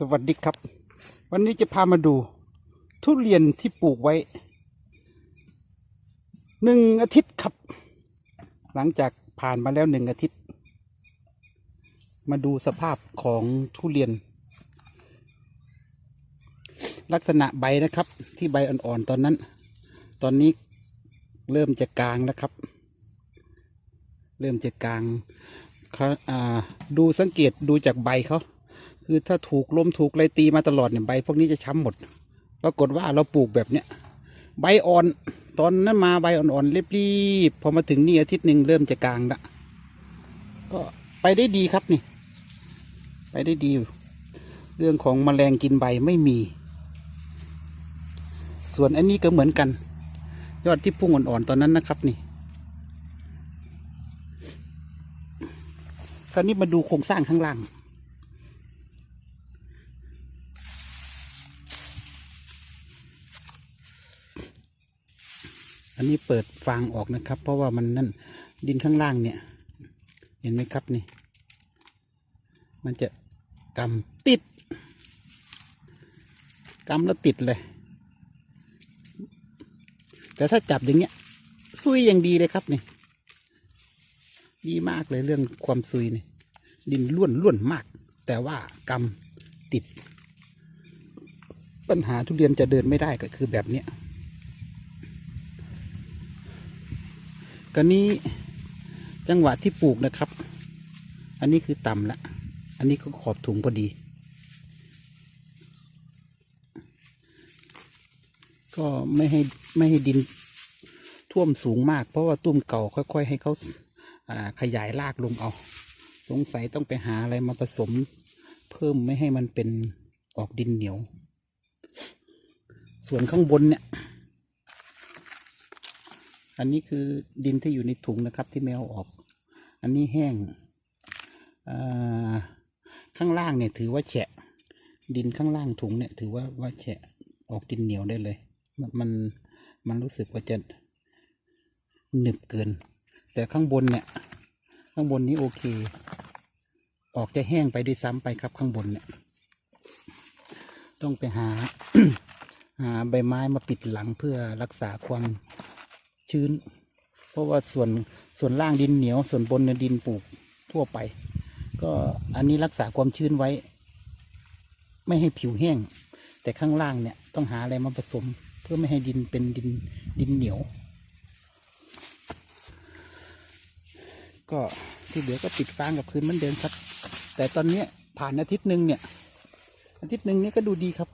สวัสดีครับ วันนี้จะพามาดู ทุเรียนที่ปลูกไว้หนึ่งอาทิตย์ครับ หลังจากผ่านมาแล้วหนึ่งอาทิตย์ มาดูสภาพของทุเรียน ลักษณะใบนะครับที่ใบอ่อนๆตอนนั้น ตอนนี้เริ่มจะกลางแล้วครับ เริ่มจะกลางเขาดูสังเกตดูจากใบเขา คือถ้าถูกลมถูกอะไรตีมาตลอดเนี่ยใบพวกนี้จะช้ำหมด ปรากฏว่าเราปลูกแบบเนี้ยใบอ่อนตอนนั้นมาใบอ่อนๆเรีบๆพอมาถึงนี่อาทิตย์หนึ่งเริ่มจะกลางละก็ไปได้ดีครับนี่ ไปได้ดี เรื่องของแมลงกินใบไม่มี ส่วนอันนี้ก็เหมือนกัน ยอดที่พุ่งอ่อนๆตอนนั้นนะครับนี่คราวนี้มาดูโครงสร้างข้างล่าง อันนี้เปิดฟางออกนะครับ เพราะว่ามันนั่นดินข้างล่างเนี่ย เห็นไหมครับนี่ มันจะกำติดกำแล้วติดเลย แต่ถ้าจับอย่างเงี้ยซุยอย่างดีเลยครับนี่ดีมากเลยเรื่องความซุยนี่ดินล้วนล้วนมาก แต่ว่ากำติด ปัญหาทุเรียนจะเดินไม่ได้ก็คือแบบเนี้ย ก็นี้จังหวะที่ปลูกนะครับ อันนี้คือต่ำละ อันนี้ก็ขอบถุงพอดี ก็ไม่ให้ไม่ให้ดินท่วมสูงมาก เพราะว่าตุ้มเก่าค่อย ๆ ให้เขาาขยายรากลงเอา สงสัยต้องไปหาอะไรมาผสม เพิ่มไม่ให้มันเป็นออกดินเหนียว ส่วนข้างบนเนี่ย อันนี้คือดินที่อยู่ในถุงนะครับที่ไม่เออก อันนี้แห้งข้างล่างเนี่ยถือว่าแฉะ ดินข้างล่างถุงเนี่ยถือว่าว่าแฉะออกดินเหนียวได้เลยมันมันมันรู้สึกว่าจะหนึบเกิน แต่ข้างบนเนี่ย ข้างบนนี้โอเค ออกจะแห้งไปด้วยซ้ำไปครับข้างบนเนี่ย ต้องไปหา หาใบไม้มาปิดหลังเพื่อรักษาความ ชื้น เพราะว่าส่วนส่วนล่างดินเหนียว ส่วนบนเนี่ยดินปลูกทั่วไป ก็อันนี้รักษาความชื้นไว้ ไม่ให้ผิวแห้ง แต่ข้างล่างเนี่ยต้องหาอะไรมาผสม เพื่อไม่ให้ดินเป็นดินดินเหนียว ก็ที่เหลือก็ปิดฟางกับคืนเหมือนเดิมครับ แต่ตอนนี้ผ่านอาทิตย์หนึ่งเนี่ย อาทิตย์หนึ่งเนี้ยก็ดูดีครับ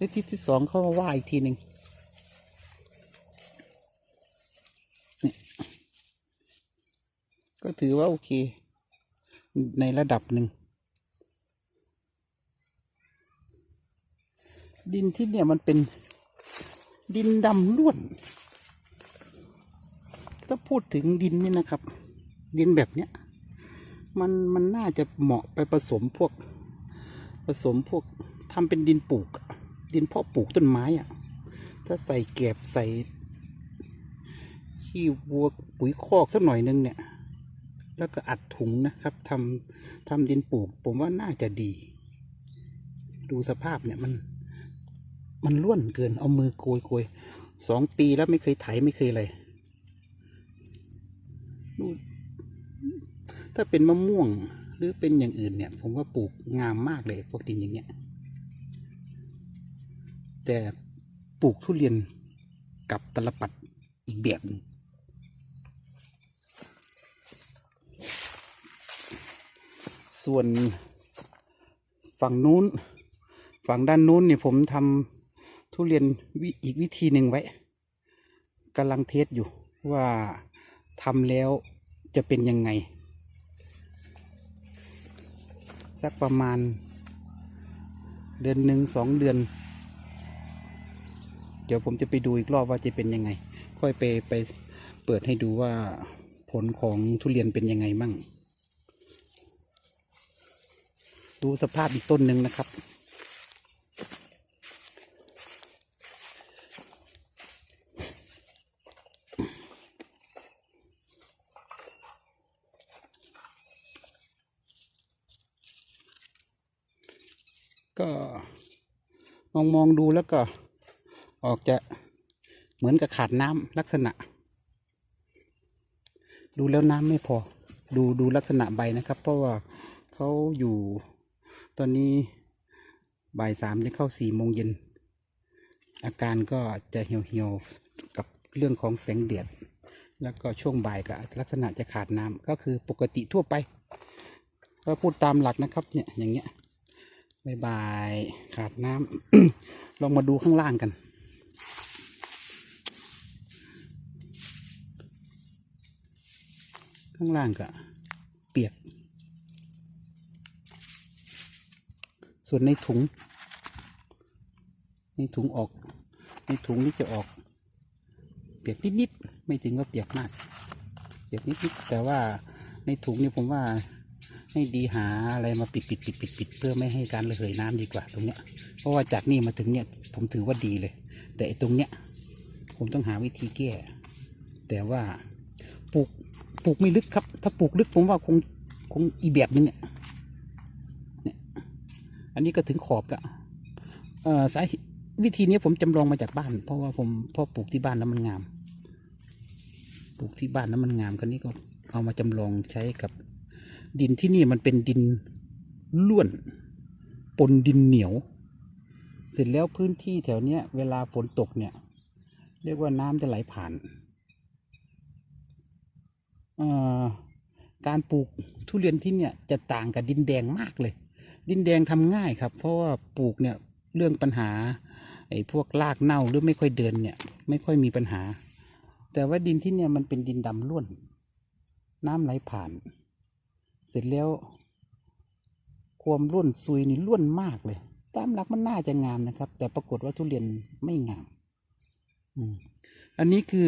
อาทิตย์ที่สองเขามาว่าอีกทีหนึ่งเนี่ย ก็ถือว่าโอเค ในระดับหนึ่ง ดินที่เนี่ยมันเป็นดินดำล้วน ถ้าพูดถึงดินนี่นะครับ ดินแบบเนี้ย มันมันน่าจะเหมาะไปผสมพวก ผสมพวกทำเป็นดินปลูก ดินเพาะปลูกต้นไม้อะถ้าใส่แกบใส่ขี้วัวปุ๋ยคอกสักหน่อยนึงเนี่ย แล้วก็อัดถุงนะครับทำทำดินปลูก ผมว่าน่าจะดี ดูสภาพเนี่ยมัน มันล้วนเกินเอามือโกยโกยสองปีแล้วไม่เคยไถไม่เคยอะไรดูถ้าเป็นมะม่วงหรือเป็นอย่างอื่นเนี่ย ผมว่าปลูกงามมากเลยพวกดินอย่างเงี้ย แต่ปลูกทุเรียนกับตลปัดอีกแบบหนึ่ง ส่วนฝั่งนู้น ฝั่งด้านนู้นเนี่ยผมทำทุเรียนอีกวิธีหนึ่งไว้กำลังเทสอยู่ว่าทำแล้วจะเป็นยังไง สักประมาณ เดือนหนึ่งสองเดือน เดี๋ยวผมจะไปดูอีกรอบว่าจะเป็นยังไง ค่อยไปไปเปิดให้ดูว่าผลของทุเรียนเป็นยังไงมั่ง ดูสภาพอีกต้นหนึ่งนะครับ ก็มองมองดูแล้วก็ออกจะเหมือนกับขาดน้ำลักษณะ ดูแล้วน้ำไม่พอ ดูดูลักษณะใบนะครับ เพราะว่าเขาอยู่ ตอนนี้บ่ายสามจะเข้าสี่โมงเย็น อาการก็จะเหี่ยวเหี่ยวๆกับเรื่องของแสงแดดแล้วก็ช่วงบ่ายก็ลักษณะจะขาดน้ำก็คือปกติทั่วไป ก็พูดตามหลักนะครับเนี่ยอย่างเงี้ยบายบายขาดน้ำลองมาดูข้างล่างกันข้างล่างก็เปียก ส่วนในถุง ในถุงออก ในถุงนี่จะออก เปียกนิดๆไม่ถึงว่าเปียกมาก เปียกนิดๆแต่ว่าในถุงนี่ผมว่าให้ดีหาอะไรมาปิดปิดปิดปิดปิดเพื่อไม่ให้การระเหยน้ำดีกว่าตรงเนี้ย เพราะว่าจากนี่มาถึงเนี่ยผมถือว่าดีเลย แต่ไอ้ตรงเนี้ยผมต้องหาวิธีแก้ แต่ว่าปลูกปลูกไม่ลึกครับ ถ้าปลูกลึกผมว่าคงคงอีแบบนึงอะเนี่ย อันนี้ก็ถึงขอบล้วเอ่อสาเหตุวิธีนี้ผมจำลองมาจากบ้าน เพราะว่าผมพ่อปลูกที่บ้านแล้วมันงาม ปลูกที่บ้านแล้วมันงามคราวนี้ก็เอามาจำลองใช้กับดินที่นี่มันเป็นดินล้วนปนดินเหนียว เสร็จแล้วพื้นที่แถวเนี้ย เวลาฝนตกเนี่ย เรียกว่าน้ำจะไหลผ่านอ่อการปลูกทุเรียนที่เนี่ยจะต่างกับดินแดงมากเลย ดินแดงทำง่ายครับ เพราะว่าปลูกเนี่ยเรื่องปัญหาไอ้พวกรากเน่าหรือไม่ค่อยเดินเนี่ยไม่ค่อยมีปัญหา แต่ว่าดินที่เนี่ยมันเป็นดินดำล้วน น้ำไหลผ่าน เสร็จแล้ว ความร่วนซุยนี่ร่วนมากเลย ตามหลักมันน่าจะงามนะครับ แต่ปรากฏว่าทุเรียนไม่งามอืมอันนี้คือ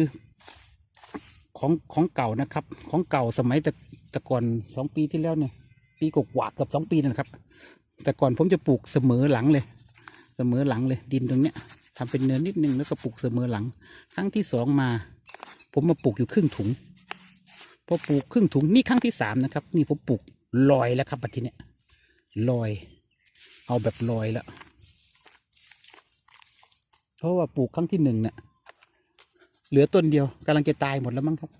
ของของเก่านะครับ ของเก่าสมัยแต่แต่ก่อนสองปีที่แล้วเนี่ย ปีกว่าเกับสองปีนะครับ แต่ก่อนผมจะปลูกเสมอหลังเลย เสมอหลังเลย ดินตรงเนี้ยทำเป็นเนินนิดนึงแล้วก็ปลูกเสมอหลัง ครั้งที่สองมา ผมมาปลูกอยู่ครึ่งถุงพอปลูกครึ่งถุงนี่ครั้งที่สามนะครับ นี่ผมปลูกลอยแล้วครับปัจจุบันเนี่ยลอย เอาแบบลอยแล้วเพราะว่าปลูกครั้งที่หนึ่งเนี่ยเหลือต้นเดียวกำลังจะตายหมดแล้วมั้งครับ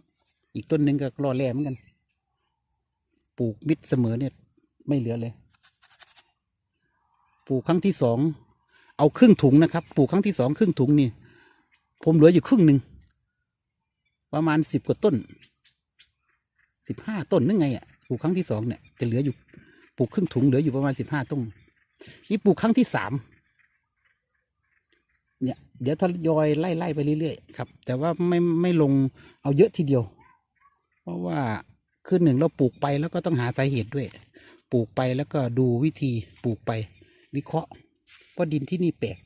อีกต้นหนึ่งก็รอแล่เหมือนกัน ปลูกมิดเสมอเนี่ย ไม่เหลือเลย ปลูกครั้งที่สองเอาครึ่งถุงนะครับ ปลูกครั้งที่สองครึ่งถุงนี่ผมเหลืออยู่ครึ่งหนึ่งประมาณสิบกว่าต้นสิบห้าต้นนึกไงอะปลูกครั้งที่สองเนี่ยจะเหลืออยู่ปลูกครึ่งถุงเหลืออยู่ประมาณสิบห้าต้นนี่ปลูกครั้งที่สามเนี่ยเดี๋ยวทยอยไล่ไล่ไปเรื่อยๆครับ แต่ว่าไม่ไม่ลงเอาเยอะทีเดียว เพราะว่า คือหนึ่งเราปลูกไปแล้วก็ต้องหาสาเหตุด้วย ปลูกไปแล้วก็ดูวิธีปลูกไปวิเคราะห์ว่าดินที่นี่แปลก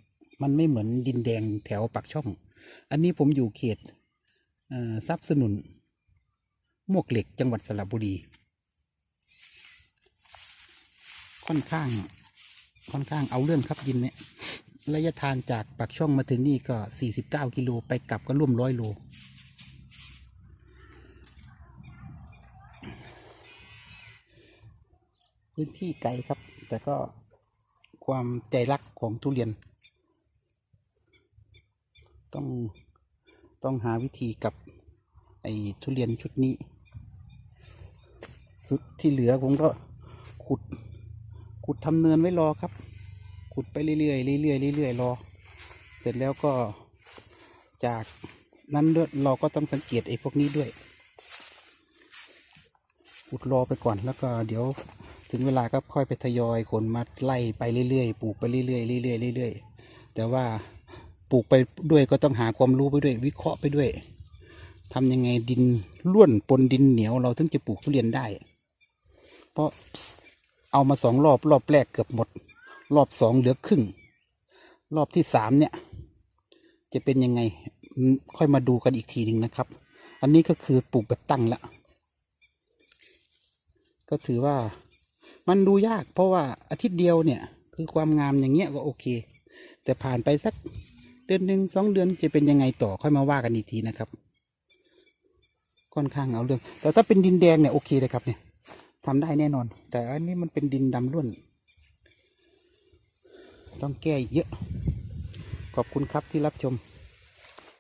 มันไม่เหมือนดินแดงแถวปากช่อง อันนี้ผมอยู่เขตอ่อทรัพย์สนุนมวกเหล็กจังหวัดสระบุรี ค่อนข้างค่อนข้างเอาเรื่องครับดินเนี่ยระยะทางจากปากช่องมาถึงนี่ก็ 49 กิโลไปกลับก็ร่วมร้อยโล พื้นที่ไกลครับ แต่ก็ความใจรักของทุเรียน ต้องต้องหาวิธีกับไอ้ทุเรียนชุดนี้ชุดที่เหลือผมก็ขุดขุดทำเนินไว้รอครับ ขุดไปเรื่อยๆเรื่อยๆเรื่อยๆรอ เสร็จแล้วก็จากนั้นด้วยเราก็ต้องสังเกตไอ้พวกนี้ด้วยขุดรอไปก่อนแล้วก็เดี๋ยว ถึงเวลาก็ค่อยไปทยอยขนมาไล่ไปเรื่อยๆปลูกไปเรื่อยๆเรื่อยๆเรื่อยๆแต่ว่าปลูกไปด้วยก็ต้องหาความรู้ไปด้วย วิเคราะห์ไปด้วยทำยังไงดินล้วนปนดินเหนียวเราถึงจะปลูกทุเรียนได้ เพราะเอามาสองรอบรอบแรกเกือบหมด รอบสองเหลือครึ่ง รอบที่สามเนี่ย จะเป็นยังไงค่อยมาดูกันอีกทีหนึ่งนะครับ อันนี้ก็คือปลูกแบบตั้งละก็ถือว่า มันดูยากเพราะว่าอาทิตย์เดียวเนี่ย คือความงามอย่างเงี้ยก็โอเค แต่ผ่านไปสักเดือนหนึ่งสองเดือนจะเป็นยังไงต่อค่อยมาว่ากันอีกทีนะครับ ค่อนข้างเอาเรื่อง แต่ถ้าเป็นดินแดงเนี่ยโอเคเลยครับเนี่ยทำได้แน่นอน แต่อันนี้มันเป็นดินดำล้วน ต้องแก้อีกเยอะ ขอบคุณครับที่รับชม